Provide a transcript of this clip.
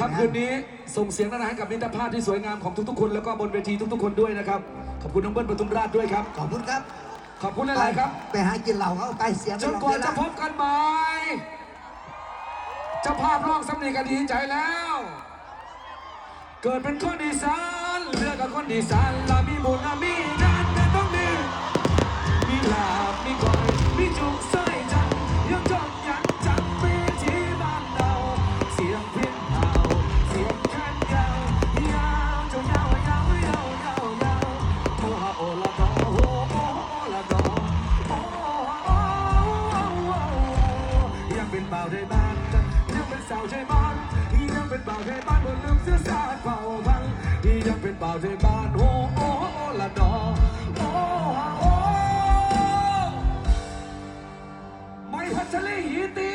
ค่ำคืนนี้ส่งเสียงนานาให้กับมิตรภาพที่สวยงามของทุกๆ คนแล้วก็บนเวทีทุกๆ คนด้วยนะครับ ขอบคุณน้องเบิ้ลปทุมราชด้วยครับ ขอบคุณครับ ขอบคุณหลายๆครับ ไปหากินเหล้าเขาไปเสียจนกว่าจะพบกันใหม่เจ้าภาพร้องสำเนียงก็ดีใจแล้ว เกิดเป็นคนอีสานเลือกกับคนอีสานลามีบุญลามีงานแต่ต้องมีมีลาบมีก้อยมีจุกสร้อยจันยังจดยังจำปีที่บ้านเราเสียง บ่าวได้บ้านยังเป็นสาวใช้บ้านยังเป็นบ่าวได้บ้านบนลืมเสื้อสาดเป่าพังยังเป็นบ่าวได้บ้านโอ้โอ้โอละดอโอ้ฮะโอ้ไม่พัชรีหีตี